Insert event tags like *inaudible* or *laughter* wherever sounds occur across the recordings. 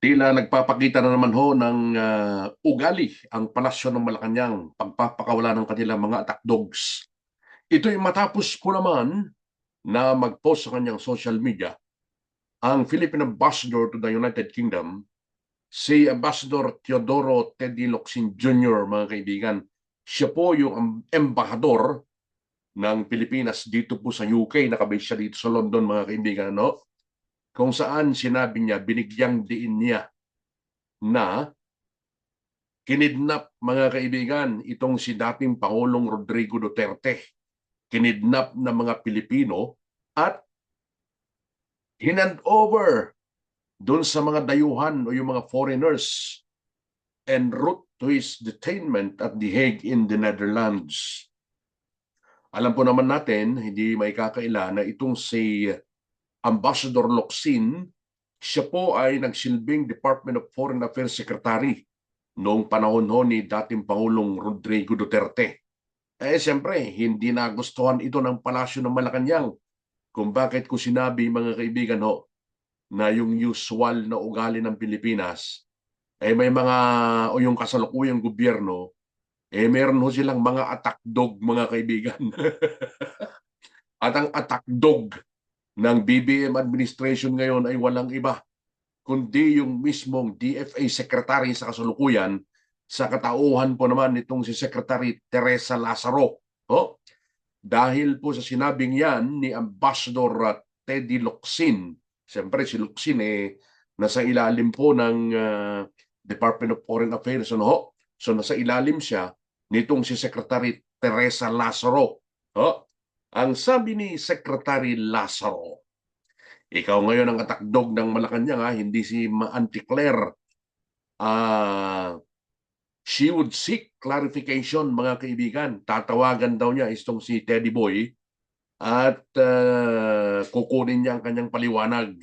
Tila nagpapakita na naman ho ng ah, ugali ang palasyo ng Malacanang pagpapakawala ng kanilang mga attack dogs. Ito'y matapos po naman na mag-post sa kanyang social media ang Philippine Ambassador to the United Kingdom, si Ambassador Teodoro Teddy Locsin Jr., mga kaibigan. Siya po yung embahador ng Pilipinas dito po sa UK, nakabase siya dito sa London, mga kaibigan, no? Kung saan sinabi niya, binigyang diin niya na kinidnap mga kaibigan itong si dating Pangulong Rodrigo Duterte. Kinidnap ng mga Pilipino at hinand over doon sa mga dayuhan o yung mga foreigners en route to his detainment at The Hague in the Netherlands. Alam po naman natin, hindi may kakaila na itong si Ambassador Locsin, siya po ay nagsilbing Department of Foreign Affairs Secretary noong panahon ho ni dating Pangulong Rodrigo Duterte. Eh siyempre, hindi nagustuhan ito ng Palasyo ng Malacanang kung bakit ko sinabi mga kaibigan ho na yung usual na ugali ng Pilipinas eh may mga o yung kasalukuyang gobyerno eh meron ho silang mga attack dog mga kaibigan. *laughs* At ang attack dog ng BBM administration ngayon ay walang iba kundi yung mismong DFA Secretary sa kasalukuyan sa katauhan po naman nitong si Secretary Teresa Lazaro. Oh, dahil po sa sinabing yan ni Ambassador uh, Teddy Locsin, siyempre si Locsin eh nasa ilalim po ng uh, Department of Foreign Affairs ano? So nasa ilalim siya nitong si Secretary Teresa Lazaro. Oh, ang sabi ni Secretary Lazaro, ikaw ngayon ang atakdog ng Malacanang ha, hindi si Auntie Claire. Ah, she would seek clarification mga kaibigan. Tatawagan daw niya itong si Teddy Boy at ah, kukunin niya ang kanyang paliwanag.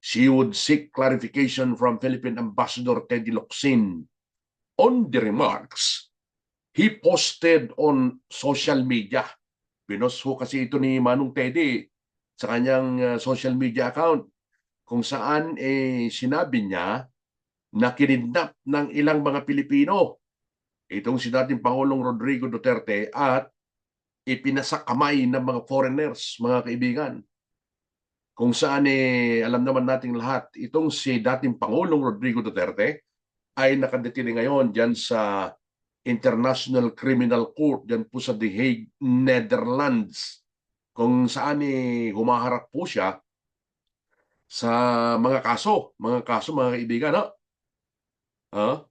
She would seek clarification from Philippine Ambassador Teddy Locsin on the remarks he posted on social media. Pinost ho kasi ito ni Manong Teddy sa kanyang uh, social media account kung saan eh sinabi niya na kinidnap ng ilang mga Pilipino itong si dating Pangulong Rodrigo Duterte at ipinasakamay ng mga foreigners, mga kaibigan. Kung saan eh, alam naman nating lahat, itong si dating Pangulong Rodrigo Duterte ay nakadetine ngayon dyan sa International Criminal Court dyan po sa The Hague, Netherlands kung saan eh, humaharap po siya sa mga kaso, mga kaso mga kaibigan, no? Ah?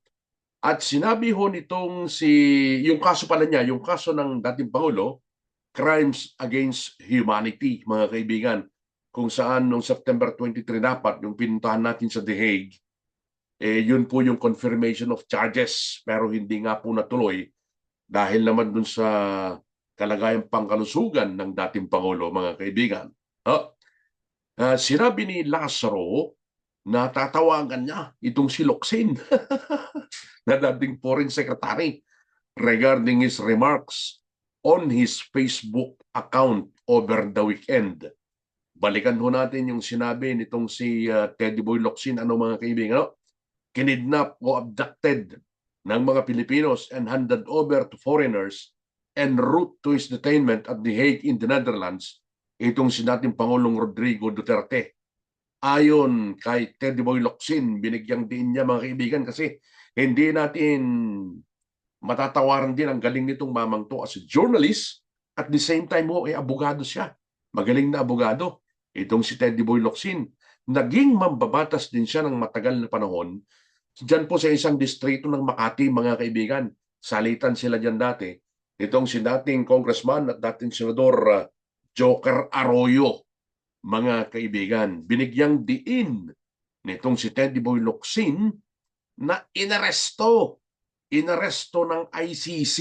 At sinabi ho nitong si, yung kaso pala niya, yung kaso ng dating Pangulo, Crimes Against Humanity, mga kaibigan, kung saan noong September 23 dapat, yung pinuntahan natin sa The Hague, eh yun po yung confirmation of charges, pero hindi nga po natuloy dahil naman dun sa kalagayang pangkalusugan ng dating Pangulo, mga kaibigan. Oh, uh, sinabi ni Lazaro na tatawagan niya itong si Locsin *laughs* na dating foreign secretary regarding his remarks on his Facebook account over the weekend. Balikan ho natin yung sinabi nitong si uh, Teddy Boy Locsin, ano mga kaibigan, no? Kinidnap o abducted ng mga Pilipinos and handed over to foreigners en route to his detainment at The Hague in the Netherlands, itong si dating Pangulong Rodrigo Duterte. Ayon kay Teddy Boy Locsin, binigyang din niya mga kaibigan kasi hindi natin matatawaran din ang galing nitong mamang to as a journalist at the same time mo ay abogado siya. Magaling na abogado. Itong si Teddy Boy Locsin. Naging mambabatas din siya ng matagal na panahon Diyan po sa isang distrito ng Makati, mga kaibigan. Salitan sila diyan dati. Itong si dating congressman at dating senador uh, Joker Arroyo, mga kaibigan, binigyang diin nitong si Teddy Boy Locsin na inaresto, inaresto ng ICC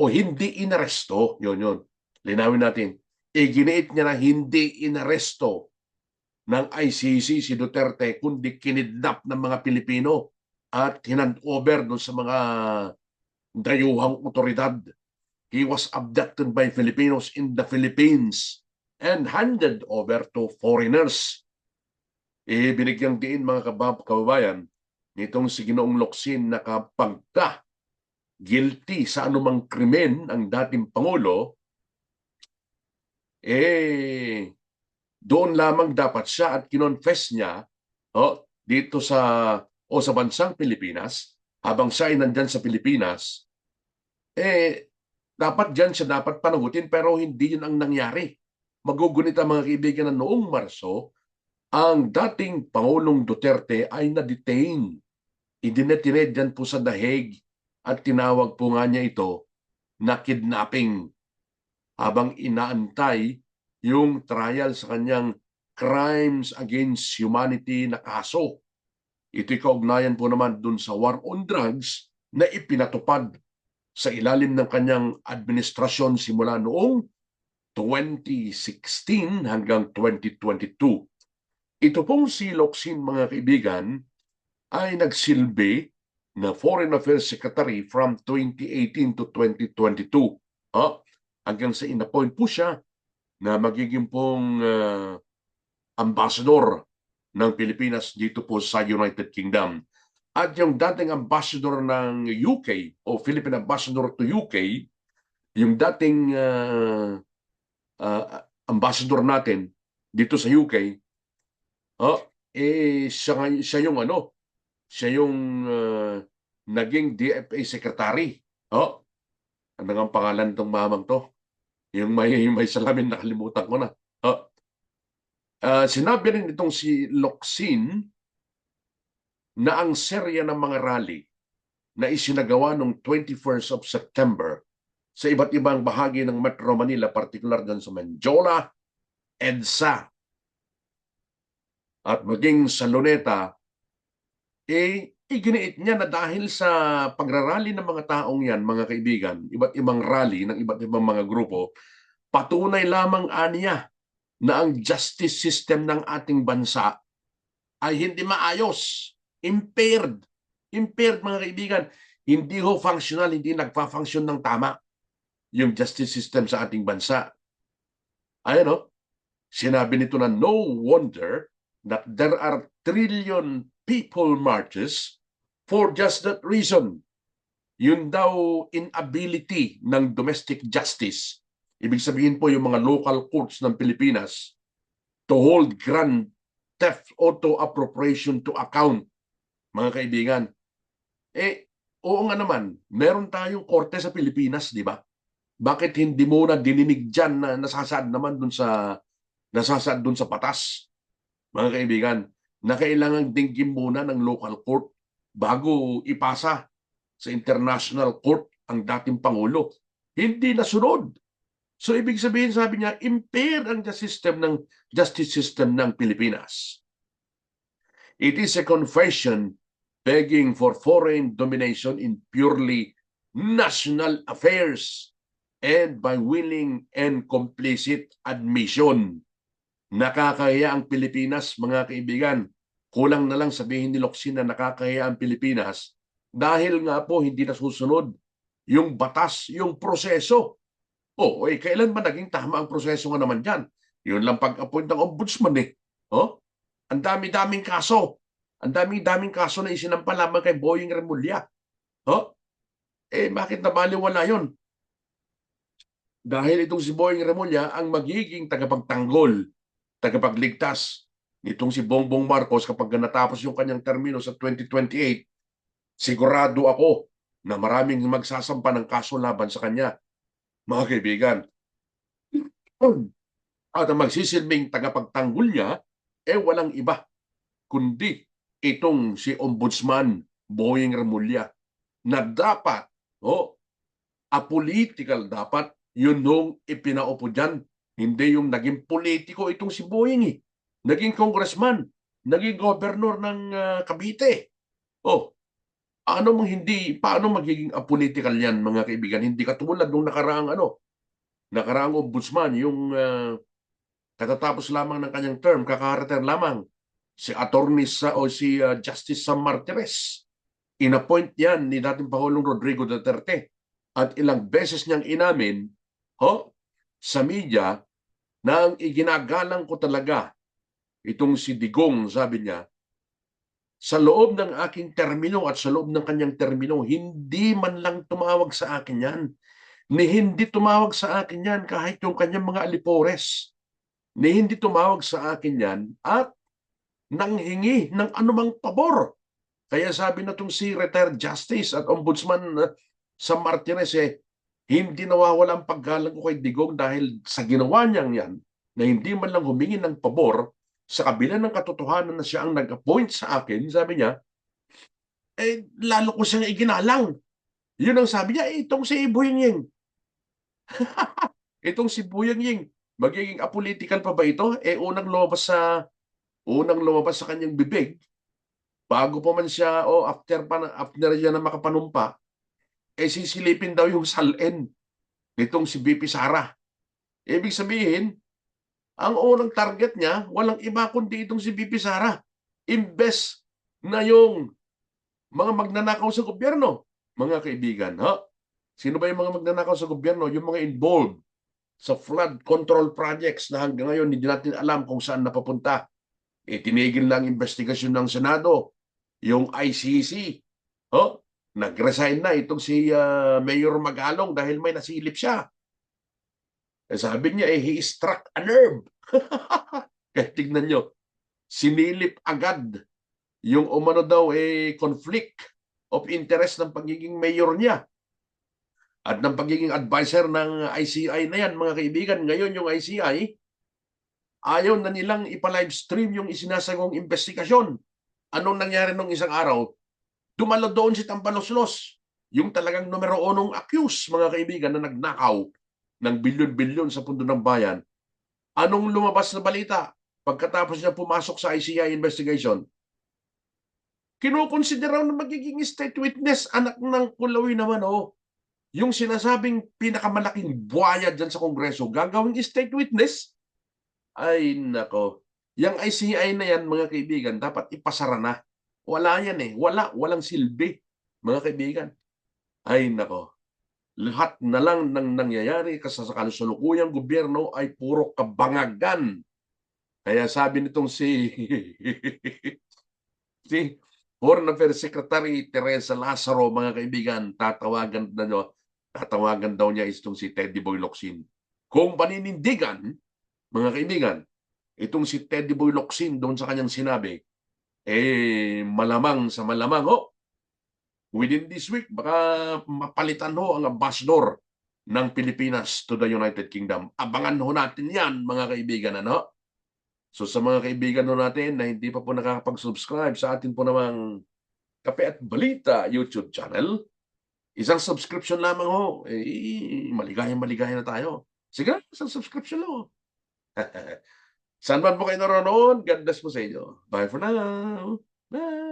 o hindi inaresto, yun yun, linawin natin, iginiit niya na hindi inaresto ng ICC si Duterte kundi kinidnap ng mga Pilipino at hinand over doon sa mga dayuhang otoridad. He was abducted by Filipinos in the Philippines and handed over to foreigners. eh, binigyang diin mga kabab- kababayan nitong si Ginoong Locsin na kapag ka guilty sa anumang krimen ang dating Pangulo, eh, doon lamang dapat siya at kinonfess niya oh, dito sa o sa bansang Pilipinas, habang siya ay nandyan sa Pilipinas, eh, dapat dyan siya dapat panagutin pero hindi yun ang nangyari. Magugunit ang mga kaibigan na noong Marso, ang dating Pangulong Duterte ay na-detain. Idinetine dyan po sa The at tinawag po nga niya ito na kidnapping habang inaantay yung trial sa kanyang crimes against humanity na kaso. Ito'y kaugnayan po naman dun sa war on drugs na ipinatupad sa ilalim ng kanyang administrasyon simula noong 2016 hanggang 2022. Ito pong si Locsin, mga kaibigan, ay nagsilbi na Foreign Affairs Secretary from 2018 to 2022. Ah, hanggang sa inappoint po siya na magiging pong ah, ambassador ng Pilipinas dito po sa United Kingdom. At yung dating ambassador ng UK o Philippine ambassador to UK, yung dating ah, ah, ambassador natin dito sa UK, oh, eh siya, siya yung ano, siya yung ah, naging DFA secretary. Oh, ano ang pangalan tong mamang to? Yung may may salamin nakalimutan ko na. Oh, Ah, sinabi rin itong si Locsin na ang serya ng mga rally na isinagawa noong 21st of September sa iba't ibang bahagi ng Metro Manila, partikular dyan sa Menjola, EDSA, at maging sa Luneta, eh, iginiit niya na dahil sa pagrarally ng mga taong yan, mga kaibigan, iba't ibang rally ng iba't ibang mga grupo, patunay lamang aniya na ang justice system ng ating bansa ay hindi maayos, impaired. Impaired mga kaibigan, hindi ho functional, hindi nagpa-function ng tama yung justice system sa ating bansa. Ayan o, sinabi nito na no wonder that there are trillion people marches for just that reason. Yun daw inability ng domestic justice Ibig sabihin po yung mga local courts ng Pilipinas to hold grand theft auto appropriation to account, mga kaibigan. Eh, oo nga naman, meron tayong korte sa Pilipinas, di ba? Bakit hindi mo na dininig dyan na nasasaad naman dun sa nasasaad dun sa patas, mga kaibigan, na kailangan dinggin muna ng local court bago ipasa sa international court ang dating Pangulo. Hindi nasunod. So ibig sabihin, sabi niya, impaired ang justice system ng justice system ng Pilipinas. It is a confession begging for foreign domination in purely national affairs and by willing and complicit admission. Nakakahiya ang Pilipinas, mga kaibigan. Kulang na lang sabihin ni Locsin na nakakahiya ang Pilipinas dahil nga po hindi nasusunod yung batas, yung proseso Oh, eh, kailan ba naging tama ang proseso nga naman dyan? Yun lang pag-appoint ng ombudsman eh. Oh? Ang dami-daming kaso. Ang daming-daming kaso na isinampa lamang kay Boying Remulla. Oh? Eh, bakit nabaliwala yun? Dahil itong si Boying Remulla ang magiging tagapagtanggol, tagapagligtas nitong si Bongbong Marcos kapag natapos yung kanyang termino sa 2028, sigurado ako na maraming magsasampa ng kaso laban sa kanya mga kaibigan. At ang magsisilbing tagapagtanggol niya, eh walang iba, kundi itong si Ombudsman Boying Remulla na dapat, oh, apolitical dapat, yun nung ipinaupo dyan. Hindi yung naging politiko itong si Boying eh. Naging congressman, naging governor ng ah, Cavite. Oh, ano mong hindi, paano magiging apolitical yan mga kaibigan? Hindi katulad nung nakaraang ano, nakaraang ombudsman, yung ah, katatapos lamang ng kanyang term, kakarater lamang, si Attorney sa, o si ah, Justice Sam Martires. Inappoint yan ni dating Pangulong Rodrigo Duterte. At ilang beses niyang inamin, ho, sa media, na ang iginagalang ko talaga itong si Digong, sabi niya, sa loob ng aking termino at sa loob ng kanyang termino, hindi man lang tumawag sa akin yan. Ni hindi tumawag sa akin yan kahit yung kanyang mga alipores. Ni hindi tumawag sa akin yan at nanghingi ng anumang pabor. Kaya sabi na itong si retired justice at ombudsman uh, sa Martinez eh, hindi nawawala ang paggalang ko kay Digong dahil sa ginawa niyang yan na hindi man lang humingi ng pabor sa kabila ng katotohanan na siya ang nag-appoint sa akin, sabi niya, eh, lalo ko siyang iginalang. Yun ang sabi niya, eh, itong si Buying Ying. *laughs* itong si Buying Ying, magiging apolitical pa ba ito? Eh, unang lumabas sa unang lumabas sa kanyang bibig, bago pa man siya, o oh, after, pa, na- after niya na makapanumpa, eh sisilipin daw yung *laughs* salin nitong si BP Sara. Ibig sabihin, ang unang target niya, walang iba kundi itong si BP Sara. Imbes na yung mga magnanakaw sa gobyerno, mga kaibigan. Ha? Sino ba yung mga magnanakaw sa gobyerno? Yung mga involved sa flood control projects na hanggang ngayon hindi natin alam kung saan napapunta. E, tinigil na ang investigasyon ng Senado. Yung ICC. Oh, nag-resign na itong si ah, Mayor Magalong dahil may nasilip siya. Eh, sabi niya, eh, he struck a nerve. *laughs* Kaya tignan nyo, sinilip agad yung umano daw eh, conflict of interest ng pagiging mayor niya at ng pagiging advisor ng ICI na yan, mga kaibigan. Ngayon yung ICI, ayaw na nilang ipa-livestream yung isinasagong investigasyon. Anong nangyari nung isang araw? Dumalo doon si Tambaloslos, yung talagang numero unong accused, mga kaibigan, na nagnakaw ng bilyon-bilyon sa pundo ng bayan. Anong lumabas na balita pagkatapos niya pumasok sa ICI investigation? Kinukonsidera na magiging state witness, anak ng kulawi naman, oh. Yung sinasabing pinakamalaking buhaya dyan sa Kongreso, gagawing state witness? Ay, nako. Yung ICI na yan, mga kaibigan, dapat ipasara na. Wala yan eh. Wala. Walang silbi, mga kaibigan. Ay, nako. Lahat na lang ng nangyayari kasi sa kalusulukuyang gobyerno ay puro kabangagan. Kaya sabi nitong si *laughs* si Foreign Affairs Secretary Teresa Lazaro, mga kaibigan, tatawagan na nyo, tatawagan daw niya itong si Teddy Boy Locsin. Kung paninindigan, mga kaibigan, itong si Teddy Boy Locsin doon sa kanyang sinabi, eh malamang sa malamang ho, within this week, baka mapalitan ho ang ambassador ng Pilipinas to the United Kingdom. Abangan ho natin yan, mga kaibigan, ano? So sa mga kaibigan ho natin na hindi pa po nakakapag-subscribe sa atin po namang Kape at Balita YouTube channel, isang subscription lamang ho, eh, maligayang maligaya na tayo. Sige, isang subscription lang ho. *laughs* Saan man po kayo naroon, God bless po sa inyo. Bye for now. Bye.